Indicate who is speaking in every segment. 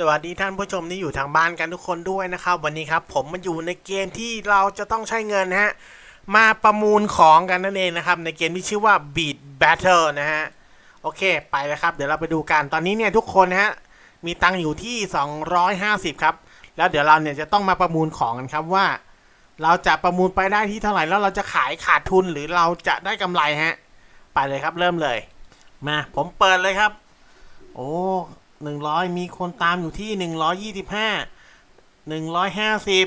Speaker 1: สวัสดีท่านผู้ชมที่อยู่ทางบ้านกันทุกคนด้วยนะครับ วันนี้ครับ ผมมาอยู่ในเกมที่เราจะต้องใช้เงินนะฮะมาประมูลของกันนั่นเองนะครับ ในเกมที่ชื่อว่า Beat Battle นะฮะโอเคไปเลยครับ เดี๋ยวเราไปดูกันตอนนี้เนี่ยทุกคนฮะมีตังค์อยู่ที่ 250 ครับ แล้วเดี๋ยวเราเนี่ยจะต้องมาประมูลของกันครับว่า เราจะประมูลไปได้ที่เท่าไหร่แล้วเราจะขายขาดทุนหรือเราจะได้กำไรฮะไปเลยครับเริ่มเลยมาผมเปิดเลยครับ โอ้ หนึ่งร้อยมีคนตามอยู่ที่หนึ่งร้อยยี่สิบห้าหนึ่งร้อยห้าสิบ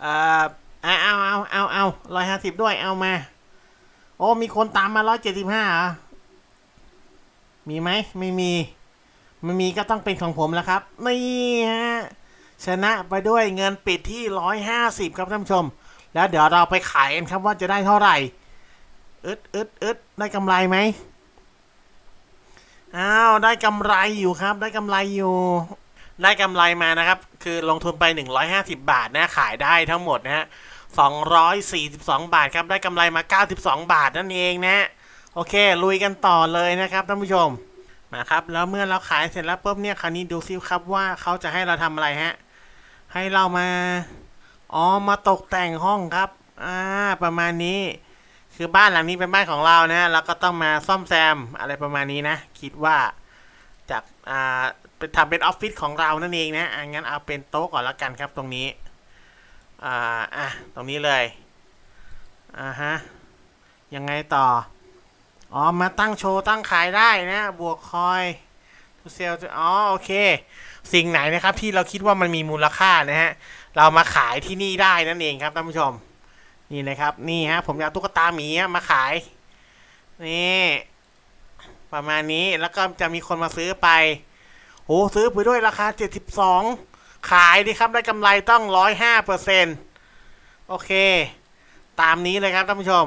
Speaker 1: เอ่อเอาเอาเอาเอาเอาร้อยห้าสิบด้วยเอามา โอ้มีคนตามมาร้อยเจ็ดสิบห้ามีไหมไม่มี ไม่มีก็ต้องเป็นของผมแล้วครับ นี่ฮะ ชนะไปด้วยเงินปิดที่ร้อยห้าสิบครับท่านผู้ชม แล้วเดี๋ยวเราไปขายกันครับว่าจะได้เท่าไหร่ อึดอึดอึดได้กำไรไหม อ้าวได้กำไรอยู่ครับ ได้กำไรอยู่ ได้กำไรมานะครับ คือลงทุนไป 150 บาทนะขายได้ทั้งหมดนะฮะ242 บาทครับได้กำไรมา 92 บาทนั่นเองนะ โอเค ลุยกันต่อเลยนะครับท่านผู้ชมมาครับแล้วเมื่อเราขายเสร็จแล้วปุ๊บเนี่ยคราวนี้ดูซิครับว่าเขาจะให้เราทำอะไรฮะให้เรามาอ๋อมาตกแต่งห้องครับ อ่า ประมาณนี้ คือบ้านหลังนี้เป็นบ้านของเรานะเราก็ต้องมาซ่อมแซมอะไรประมาณนี้นะ คิดว่าจากอ่าเป็นทำเป็นออฟฟิศของเรานั่นเองนะอะงั้นเอาเป็นโต๊ะก่อนละกันครับตรงนี้อ่าอะตรงนี้เลยอ่าฮะยังไงต่ออ๋อมาตั้งโชว์ตั้งขายได้นะ บวกคอยทูเซลอ๋อโอเค สิ่งไหนนะครับที่เราคิดว่ามันมีมูลค่านะฮะเรามาขายที่นี่ได้นั่นเองครับท่านผู้ชม นี่นะครับ นี่ฮะ ผมอยากตุ๊กตาหมีมาขาย นี่ประมาณนี้แล้วก็จะมีคนมาซื้อไปโอ้ซื้อไปด้วยราคา 72 ขายดีครับได้กำไรต้อง 105เปอร์เซ็นโอเค ตามนี้เลยครับท่านผู้ชม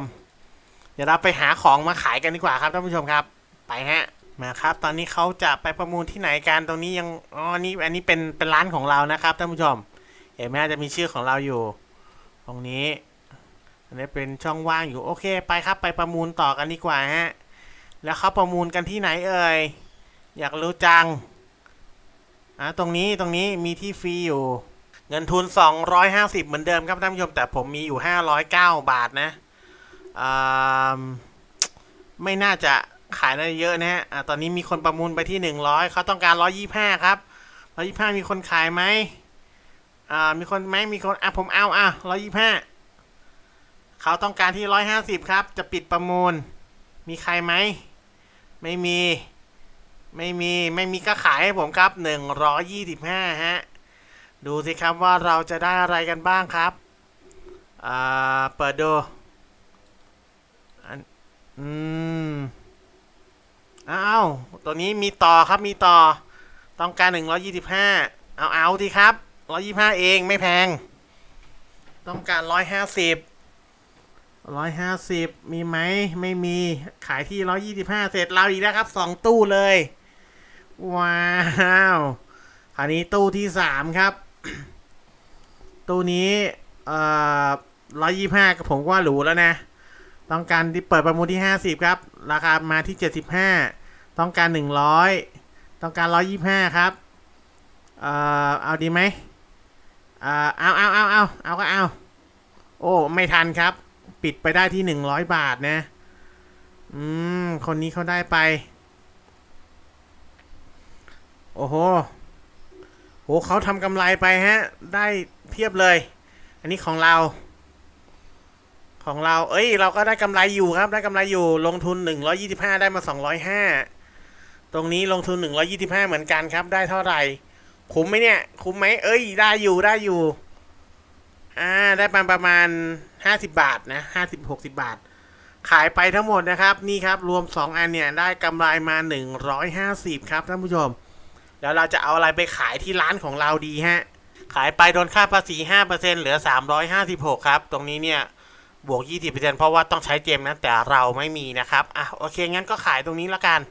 Speaker 1: เดี๋ยวเราไปหาของมาขายกันดีกว่าครับท่านผู้ชมครับ ไปฮะมาครับ ตอนนี้เขาจะไปประมูลที่ไหนกันตรงนี้ยังอ๋อนี่อันนี้เป็นเป็นร้านของเรานะครับท่านผู้ชม เห็นไหมจะมีชื่อของเราอยู่ ตรงนี้ อันนี้เป็นช่องว่างอยู่โอเคไปครับไปประมูลต่อกันดีกว่าฮะ แล้วเขาประมูลกันที่ไหนเอ่ย อยากรู้จัง อะตรงนี้ตรงนี้มีที่ฟรีอยู่ เงินทุน 250 เหมือนเดิมครับท่านผู้ชม แต่ผมมีอยู่ 509 บาทนะอ่าไม่น่าจะขายได้เยอะนะฮะอะตอนนี้มีคนประมูลไปที่ 100เขาต้องการ 125 ครับ 125 มีคนขายไหมอ่ามีคนไหมมีคนอะผมเอาอะ125 เขาต้องการที่ร้อยห้าสิบครับ จะปิดประมูล มีใครไหม ไม่มี ไม่มี ไม่มีก็ขายให้ผมครับหนึ่งร้อยี่สิบห้าฮะ ดูสิครับว่าเราจะได้อะไรกันบ้างครับ อ่า เปิดดูอันอืม อ้าว ตัวนี้มีต่อครับ มีต่อ ต้องการหนึ่งร้อยี่สิบห้าเอาเอาดีครับร้อยี่ห้าเองไม่แพง ต้องการร้อยห้าสิบ ร้อยห้าสิบมีไหมไม่มีขายที่ร้อยยี่สิบห้าเสร็จเราอีกแล้วครับสองตู้เลย ว้าวคราวนี้ตู้ที่สามครับ ตู้นี้เอ่อร้อยยี่ห้ากับผมว่าหรูแล้วนะ ต้องการที่เปิดประมูลที่ห้าสิบครับ ราคามาที่เจ็ดสิบห้าต้องการหนึ่งร้อยต้องการร้อยยี่ห้าครับ เอ่อเอาดีไหมเอ่อเอาเอาเอาเอาเอาก็เอา โอ้ ไม่ทันครับ ปิดไปได้ที่หนึ่งร้อยบาทนะ อืม คนนี้เขาได้ไป โอ้โห โหเขาทำกำไรไปฮะ ได้เพียบเลย อันนี้ของเรา ของเรา เอ้ย เราก็ได้กำไรอยู่ครับ ได้กำไรอยู่ ลงทุนหนึ่งร้อยี่สิบห้าได้มาสองร้อยห้าตรงนี้ลงทุนหนึ่งร้อยี่สิบห้าเหมือนกันครับ ได้เท่าไหร่ คุ้มไหมเนี่ย คุ้มไหม เอ้ย ได้อยู่ ได้อยู่ อ่า ได้ประมาณ ห้าสิบาทนะห้าสิบหกสิบาท ขายไปทั้งหมดนะครับ นี่ครับรวมสองอันเนี่ยได้กำไรมาหนึ่งร้อยห้าสิบครับท่านผู้ชม แล้วเราจะเอาอะไรไปขายที่ร้านของเราดีฮะ ขายไปโดนค่าภาษีห้าเปอร์เซ็นเหลือสามร้อยห้าสิบหกครับ ตรงนี้เนี่ยบวกยี่สิบเปอร์เซ็นเพราะว่าต้องใช้เจมนะแต่เราไม่มีนะครับอะโอเคงั้นก็ขายตรงนี้ละกัน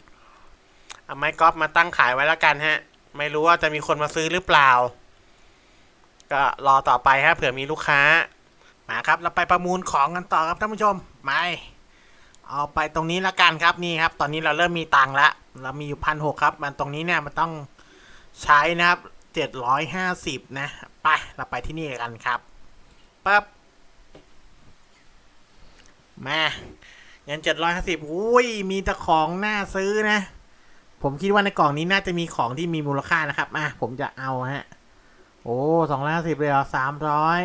Speaker 1: เอาไม้กอล์ฟมาตั้งขายไว้ละกันฮะ ไม่รู้ว่าจะมีคนมาซื้อหรือเปล่า ก็รอต่อไปฮะเผื่อมีลูกค้า มาครับเราไปประมูลของกันต่อครับท่านผู้ชมไม่เอาไปตรงนี้ละกันครับนี่ครับ ตอนนี้เราเริ่มมีตังค์ละเรามีอยู่พันหกครับ มันตรงนี้เนี่ยมันต้องใช้นะครับเจ็ดร้อยห้าสิบนะไปเราไปที่นี่กันครับปั๊บมาเงินเจ็ดร้อยห้าสิบอุ้ยมีแต่ของน่าซื้อนะ ผมคิดว่าในกล่องนี้น่าจะมีของที่มีมูลค่านะครับมาผมจะเอาฮะโอ้สองร้อยห้าสิบเลยเหรอสามร้อย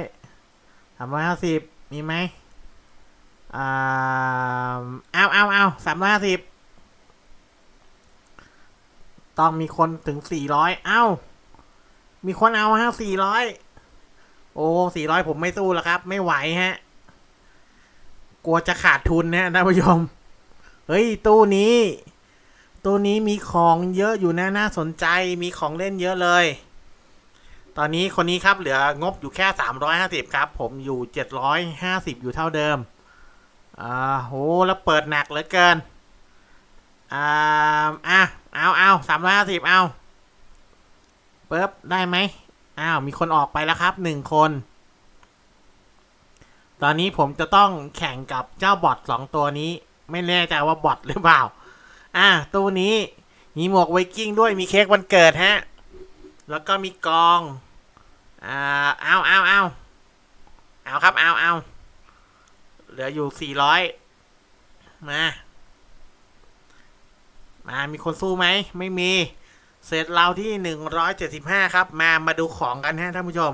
Speaker 1: ามร้อยห้าสิบมีไหมอ่าเอาเอาเอาสามร้อยห้าสิบต้องมีคนถึงสี่ร้อยเอ้า มีคนเอาฮะสี่ร้อยโอ้สี่ร้อยผมไม่สู้แล้วครับ ไม่ไหวฮะ กลัวจะขาดทุนนะท่านผู้ชม เฮ้ย ตู้นี้ ตู้นี้มีของเยอะอยู่นะน่าสนใจ มีของเล่นเยอะเลย ตอนนี้คนนี้ครับเหลืองบอยู่แค่สามร้อยห้าสิบครับ ผมอยู่เจ็ดร้อยห้าสิบอยู่เท่าเดิม อ่าโหแล้วเปิดหนักเหลือเกิน อ่าอะเอาเอาสามร้อยห้าสิบเอาปึ๊บได้ไหมอ้าวมีคนออกไปแล้วครับหนึ่งคน ตอนนี้ผมจะต้องแข่งกับเจ้าบอทสองตัวนี้ ไม่แน่ใจว่าบอทหรือเปล่า อะตู้นี้มีหมวกไวกิ้งด้วยมีเค้กวันเกิดฮะ แล้วก็มีกองอ่าเอาเอาเอาเอาครับเอาเอาเหลืออยู่สี่ร้อยมา มามีคนสู้ไหม ไม่มี เสร็จเราที่หนึ่งร้อยเจ็ดสิบห้าครับ มามาดูของกันฮะท่านผู้ชม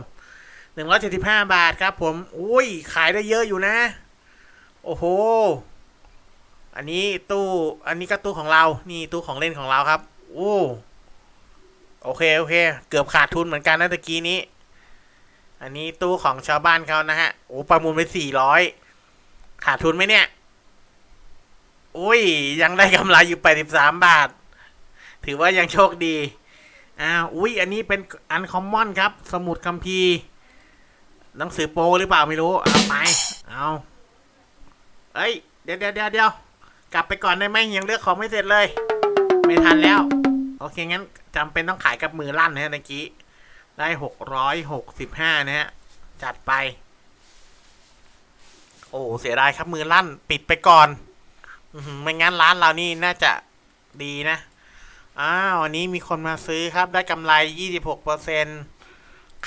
Speaker 1: หนึ่งร้อยเจ็ดสิบห้าบาทครับ ผม อุ้ย ขายได้เยอะอยู่นะ โอ้โห อันนี้ตู้ อันนี้ก็ตู้ของเรา นี่ตู้ของเล่นของเราครับ โอ้ โอเค โอเค เกือบขาดทุนเหมือนกันนะตะกี้นี้ อันนี้ตู้ของชาวบ้านเขานะฮะ โอ้ประมูลไปสี่ร้อยขาดทุนไหมเนี่ย อุ้ย ยังได้กำไรอยู่แปดสิบสามบาท ถือว่ายังโชคดีอ้าวอุ้ย อันนี้เป็นอันคอมมอนครับ สมุดคัมภีร์หนังสือโปหรือเปล่าไม่รู้ เอาไป เอาเอ้ย เดี๋ยเดี๋ยวเดี๋ยวเดี๋ยวกลับไปก่อนได้ไหมยังเลือกของไม่เสร็จเลย ไม่ทันแล้ว โอเคงั้น จำเป็นต้องขายกับมือลั่นนะฮะเมื่อกี้ ได้หกร้อยหกสิบห้านะฮะ จัดไป โอ้เสียดายครับมือลั่น ปิดไปก่อนไม่งั้นร้านเรานี่น่าจะดีนะ อ้าววันนี้มีคนมาซื้อครับ ได้กำไรยี่สิบหกเปอร์เซ็น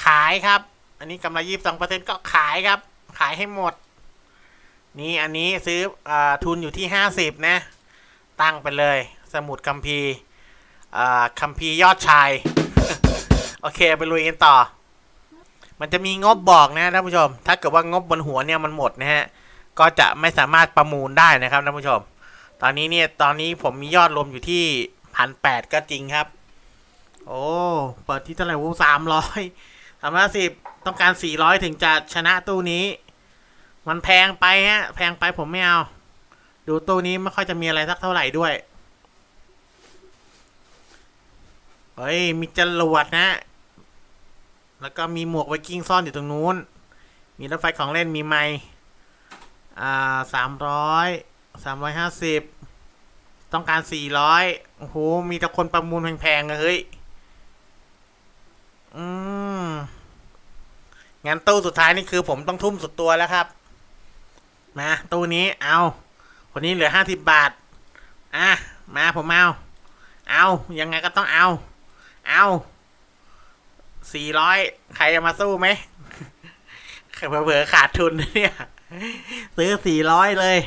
Speaker 1: ขายครับ อันนี้กำไรยี่สิบสองเปอร์เซ็นก็ขายครับ ขายให้หมด นี่อันนี้ซื้ออทุนอยู่ที่ห้าสิบนะ ตั้งไปเลย สมุดคัมภีร์ อ่าคัมภีร์ยอดชาย โอเคไปลุยกันต่อ มันจะมีงบบอกนะท่านผู้ชม ถ้าเกิดว่างบบนหัวเนี่ยมันหมดนะฮะ ก็จะไม่สามารถประมูลได้นะครับท่านผู้ชม ตอนนี้เนี่ยตอนนี้ผมมียอดรวมอยู่ที่พันแปดก็จริงครับ โอ้เปิดที่เท่าไหร่วูสามร้อยสามร้อยสิบต้องการสี่ร้อยถึงจะชนะตู้นี้ มันแพงไปฮะ แพงไปผมไม่เอา ดูตู้นี้ไม่ค่อยจะมีอะไรสักเท่าไหร่ด้วย เฮ้ย มีจรวดนะ แล้วก็มีหมวกไวกิ้งซ่อนอยู่ตรงนู้น มีรถไฟของเล่นมีไม้อ่าสามร้อยสามร้อยห้าสิบต้องการสี่ร้อยโอ้โห มีแต่คนประมูลแพงๆเลยเฮ้ย อืม งั้นตู้สุดท้ายนี่คือผมต้องทุ่มสุดตัวแล้วครับ มา ตู้นี้เอา คนนี้เหลือห้าสิบบาท อะ มาผมเอา เอา ยังไงก็ต้องเอา เอาสี่ร้อยใครจะมาสู้ไหมเผลอๆขาดทุนเนี่ย ซื้อสี่ร้อยเลย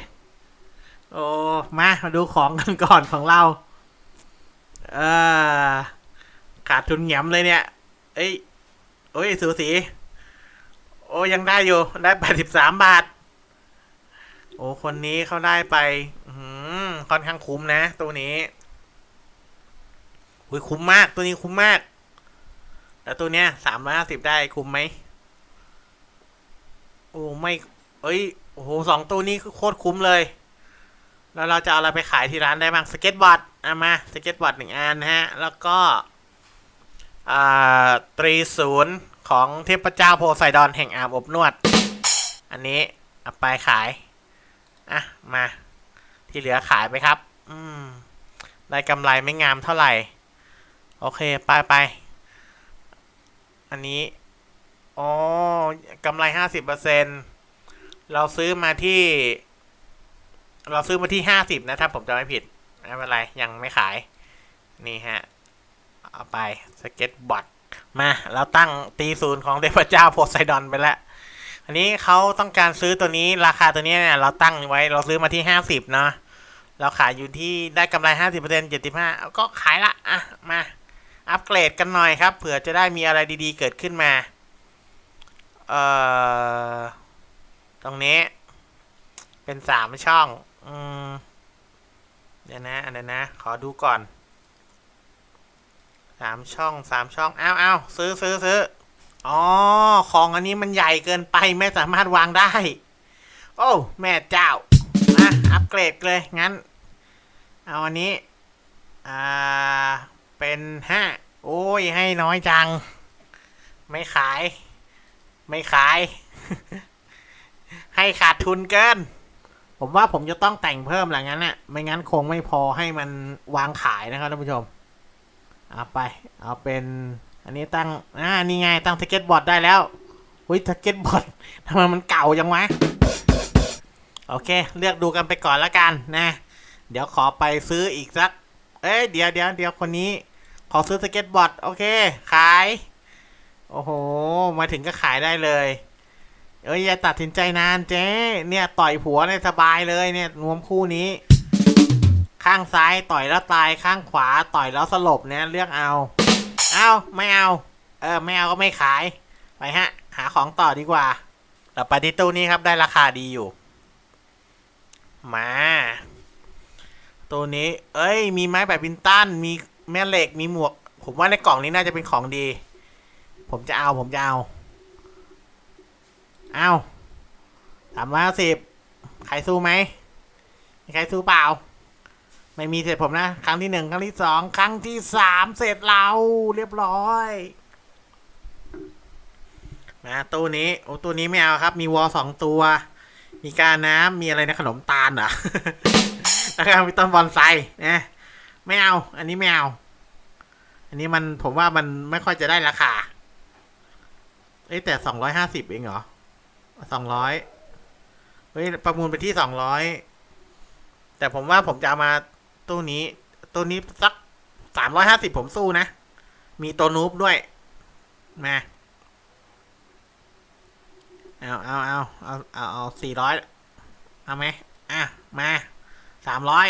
Speaker 1: โอ้มามาดูของกันก่อนของเรา เออขาดทุนแหงมเลยเนี่ย เอ้ยโอ้ยสูสี โอ้ยังได้อยู่ ได้แปดสิบสามบาท โอ้คนนี้เขาได้ไปค่อนข้างคุ้มนะ ตัวนี้ อุ้ยคุ้มมากตัวนี้คุ้มมาก แล้วตัวเนี้ยสามร้อยห้าสิบได้คุ้มไหมโอ้ไม่ เอ้ย โอ้โหสองตัวนี้คือโคตรคุ้มเลย แล้วเราจะเอาอะไรไปขายที่ร้านได้บ้างสเก็ตบอร์ดเอามาสเก็ตบอร์ดหนึ่งอันนะฮะ แล้วก็อ่าตรีศูนย์ของเทพเจ้าโพไซดอนแห่งอาบอบนวด อันนี้เอาไปขาย อะ มา ที่เหลือขายไปครับ อืม ได้กำไรไม่งามเท่าไหร่ โอเค ไปไป อันนี้ อ๋อกำไรห้าสิบเปอร์เซ็นเราซื้อมาที่ เราซื้อมาที่ห้าสิบนะ ถ้าผมจำไม่ผิด ไม่เป็นไร ยังไม่ขาย นี่ฮะ เอาไป สเก็ตบอร์ดมา เราตั้งตีศูนย์ของเทพเจ้าโพไซดอนไปแล้ว อันนี้เขาต้องการซื้อตัวนี้ ราคาตัวนี้เนี่ย เราตั้งไว้ เราซื้อมาที่ห้าสิบเนาะ เราขายอยู่ที่ได้กำไรห้าสิบเปอร์เซ็นต์เจ็ดสิบห้าก็ขายละ อะ มา อัปเกรดกันหน่อยครับ เผื่อจะได้มีอะไรดีๆ เกิดขึ้นมา เอ่อ ตรงนี้ เป็นสามช่อง อืม เดี๋ยวนะอันนี้นะ ขอดูก่อน สามช่องสามช่องเอาเอาซื้อซื้อซื้ออ๋อ ของอันนี้มันใหญ่เกินไปไม่สามารถวางได้ โอ้ แม่เจ้าอะอัปเกรดเลย งั้น เอาอันนี้ อ่า เป็นห้าโอ้ยให้น้อยจัง ไม่ขาย ไม่ขาย ให้ขาดทุนเกิน ผมว่าผมจะต้องแต่งเพิ่มหลังนั้นน่ะ ไม่งั้นคงไม่พอให้มันวางขายนะครับท่านผู้ชม เอาไป เอาเป็น อันนี้ตั้ง อ่า นี่ไงตั้งสเก็ตบอร์ดได้แล้วอุ้ยสเก็ตบอร์ดทำไมมันเก่าจังวะ โอเค เลือกดูกันไปก่อนละกันนะ เดี๋ยวขอไปซื้ออีกสัก เอ้ยเดี๋ยวเดี๋ยวเดี๋ยวคนนี้ ขอซื้อสเก็ตบอร์ดโอเค ขาย โอ้โห มาถึงก็ขายได้เลย เอ้ยอย่าตัดสินใจนานเจ๊เนี่ยต่อยผัวเนี่ยสบายเลยเนี่ยรวมคู่นี้ ข้างซ้ายต่อยแล้วตายข้างขวาต่อยแล้วสลบเนี่ยเลือกเอา เอาไม่เอา เออไม่เอาก็ไม่ขาย ไปฮะ หาของต่อดีกว่าแต่ไปที่ตู้นี้ครับได้ราคาดีอยู่ มา ตัวนี้ เอ้ย มีไม้แบบบินตัน มีแม่เหล็ก มีหมวก ผมว่าในกล่องนี้น่าจะเป็นของดี ผมจะเอา ผมจะเอา เอาสามร้อยสิบใครสู้ไหม มีใครสู้เปล่า ไม่มีเสร็จผมนะ ครั้งที่หนึ่งครั้งที่สองครั้งที่สามเสร็จเราเรียบร้อยนะตู้นี้โอ้ตู้นี้ไม่เอาครับ มีวอลสองตัว มีการน้ำมีอะไรนะขนมตาลเหรอ แล้วก็มีต้นบอนไซนะไม่เอา อันนี้ไม่เอา อันนี้มันผมว่ามันไม่ค่อยจะได้ราคาเอ้แต่สองร้อยห้าสิบเองเหรอสองร้อยเฮ้ยประมูลไปที่สองร้อยแต่ผมว่าผมจะเอามาตู้นี้ ตู้นี้สักสามร้อยห้าสิบผมสู้นะ มีตัวนูบด้วยมาเอาเอาเอาเอาเอาเอาสี่ร้อยเอาไหมอะ มา สามร้อย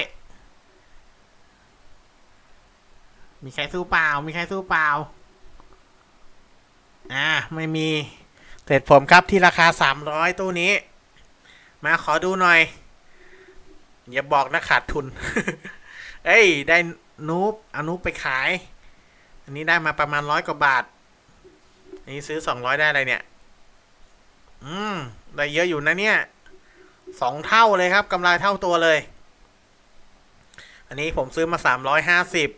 Speaker 1: มีใครสู้เปล่า มีใครสู้เปล่า อ่า ไม่มี เสร็จผมครับที่ราคาสามร้อยตู้นี้ มาขอดูหน่อย อย่าบอกนะขาดทุน เอ้ย ได้นูบเอานูบไปขาย อันนี้ได้มาประมาณร้อยกว่าบาท อันนี้ซื้อสองร้อยได้อะไรเนี่ย อืม ได้เยอะอยู่นะเนี่ย สองเท่าเลยครับกำไรเท่าตัวเลย อันนี้ผมซื้อมาสามร้อยห้าสิบ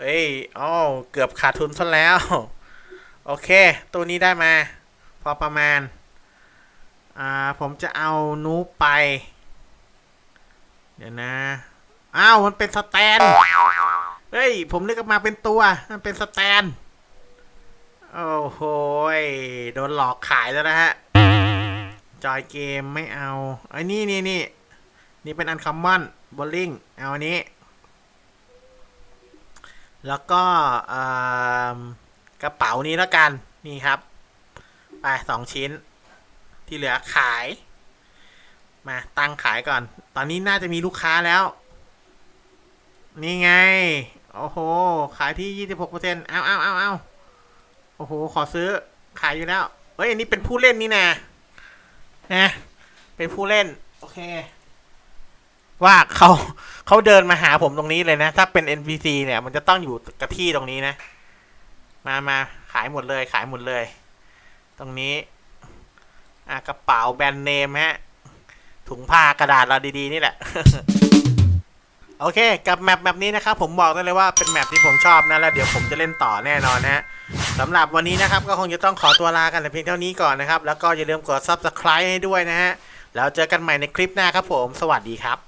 Speaker 1: เอ้ยอ๋อเกือบขาดทุนซะแล้ว โอเค ตัวนี้ได้มา พอประมาณ อ่า ผมจะเอานูไป เดี๋ยวนะ อ้าว มันเป็นสแตน เฮ้ย ผมนึกออกมาเป็นตัว มันเป็นสแตน โอ้โหยโดนหลอกขายแล้วนะฮะ จอยเกมไม่เอาไอ้นี่นี่นี่ นี่เป็นอันคัมมอน บอลลิงเอาอันนี้ แล้วก็กระเป๋านี้แล้วกัน นี่ครับ ไปสองชิ้น ที่เหลือขาย มาตั้งขายก่อน ตอนนี้น่าจะมีลูกค้าแล้ว นี่ไง โอ้โห ขายที่ยี่สิบหกเปอร์เซ็นต์เอาเอาเอาเอาโอ้โห ขอซื้อ ขายอยู่แล้ว เฮ้ย อันนี้เป็นผู้เล่นนี่นะนะเป็นผู้เล่น โอเค ว่าเขาเขาเดินมาหาผมตรงนี้เลยนะ ถ้าเป็น NPC เนี่ย มันจะต้องอยู่กับที่ตรงนี้นะ มามาขายหมดเลยขายหมดเลย ตรงนี้ อะกระเป๋าแบรนด์เนมฮะ ถุงผ้ากระดาษเราดีๆ นี่แหละ โอเค กับแมปแบบนี้นะครับ ผมบอกได้เลยว่าเป็นแมปที่ผมชอบนะ แล้วเดี๋ยวผมจะเล่นต่อแน่นอนนะฮะสำหรับวันนี้นะครับ ก็คงจะต้องขอตัวลากันแต่เพียงเท่านี้ก่อนนะครับ แล้วก็อย่าลืมกด subscribe ให้ด้วยนะฮะแล้วเจอกันใหม่ในคลิปหน้าครับผม สวัสดีครับ